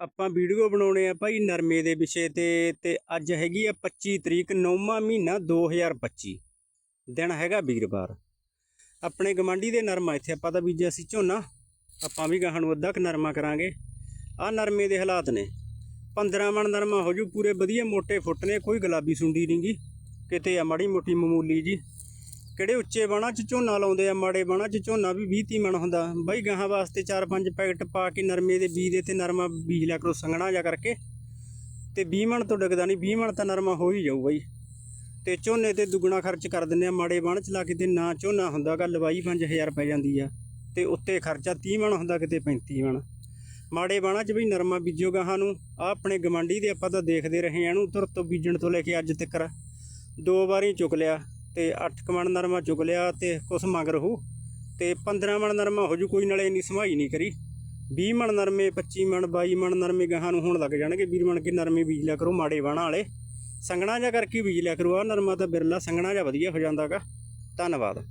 ਆਪਾਂ ਵੀਡੀਓ ਬਣਾਉਣੇ ਆ ਭਾਈ ਨਰਮੇ ਦੇ ਵਿਸ਼ੇ ਤੇ ਤੇ ਅੱਜ ਹੈਗੀ ਆ 25 ਤਰੀਕ 9ਵਾਂ ਮਹੀਨਾ 2025 ਦਿਨ ਹੈਗਾ ਵੀਰਵਾਰ। ਆਪਣੇ ਗਮਾਂਡੀ ਦੇ ਨਰਮਾ, ਇੱਥੇ ਆਪਾਂ ਤਾਂ ਬੀਜਿਆ ਸੀ ਝੋਨਾ। ਆਪਾਂ ਵੀ ਗਾਹਾਂ ਨੂੰ ਅੱਧਾ ਕੁ ਨਰਮਾ ਕਰਾਂਗੇ। ਆ ਨਰਮੇ ਦੇ ਹਾਲਾਤ ਨੇ। 15 ਮਣ ਨਰਮਾ ਹੋ ਜੂ ਪੂਰੇ ਵਧੀਆ ਮੋٹے ਫੁੱਟ ਨੇ, ਕੋਈ ਗੁਲਾਬੀ ਸੁੰਡੀ ਨਹੀਂਗੀ ਕਿਤੇ ਆ ਮਾੜੀ ਮੋਟੀ ਮਾਮੂਲੀ ਜੀ। ਕਿਹੜੇ ਉੱਚੇ ਬਾਣਾ ਚ ਝੋਨਾ ਲਾਉਂਦੇ ਆ, ਮਾੜੇ ਬਾਣਾ ਚ ਝੋਨਾ ਵੀ 20 30 ਮਣ ਹੁੰਦਾ। ਬਾਈ ਗਾਹਾਂ ਵਾਸਤੇ 4-5 ਪੈਕਟ ਪਾ ਕੇ ਨਰਮੇ ਦੇ ਬੀਜ ਦੇ ਤੇ ਨਰਮਾ ਬੀਜ ਲਿਆ ਕਰੋ, ਸੰਘਣਾ ਜਾ ਕਰਕੇ। ਤੇ 20 ਮਣ ਤੋਂ ਡਿੱਗਦਾ ਨਹੀਂ 20 ਮਣ ਤਾਂ ਨਰਮਾ ਹੋ ਹੀ ਜਾਊ ਬਾਈ। ਤੇ ਝੋਨੇ ਤੇ ਦੁੱਗਣਾ ਖਰਚ ਕਰ ਦਿੰਦੇ ਆ, ਮਾੜੇ ਬਾਣ ਚ ਲਾ ਕੇ ਤੇ ਨਾ ਝੋਨਾ ਹੁੰਦਾ ਗਾ, ਲਵਾਈ 5000 ਪੈ ਜਾਂਦੀ ਆ। ਤੇ ਉੱਤੇ ਖਰਚਾ 30 ਮਣ ਹੁੰਦਾ ਕਿਤੇ 35 ਮਣ। ਮਾੜੇ ਬਾਣਾ ਚ ਵੀ ਨਰਮਾ ਬੀਜੋ ਗਾਹਾਂ ਨੂੰ। ਆ ਆਪਣੇ ਗਮੰਡੀ ਦੇ ਆਪਾਂ ਤਾਂ ਦੇਖਦੇ ਰਹੇ ਆ, ਇਹਨੂੰ ਤੁਰ ਤੋਂ ਬੀਜਣ ਤੋਂ ਲੈ ਕੇ ਅੱਜ ਤੱਕ ਦੋ ਵਾਰੀ ਚੁੱਕ ਲਿਆ। ਤੇ 8 ਕਮਣ ਨਰਮਾ ਚੁਗ ਲਿਆ ਤੇ ਕੁਛ ਮੰਗ ਰਹੂ। ਤੇ 15 ਮਣ ਨਰਮਾ ਹੋ ਜੂ, ਕੋਈ ਨਾਲੇ ਇੰਨੀ ਸਮਾਈ ਨਹੀਂ ਕਰੀ। 20 ਮਣ ਨਰਮੇ 25 ਮਣ 22 ਮਣ ਨਰਮੇ ਗਾਹਾਂ ਨੂੰ ਹੁਣ ਲੱਗ ਜਾਣਗੇ। 20 ਮਣ ਕੇ ਨਰਮੇ ਬੀਜ ਲਿਆ ਕਰੋ ਮਾੜੇ ਬਾਣਾ ਵਾਲੇ। ਸੰਗਣਾ ਜਾਂ ਕਰਕੇ ਬੀਜ ਲਿਆ ਕਰੋ। ਆ ਨਰਮਾ ਤਾਂ ਬਿਰਲਾ ਸੰਗਣਾ ਜਾਂ ਵਧੀਆ ਹੋ ਜਾਂਦਾਗਾ। ਧੰਨਵਾਦ।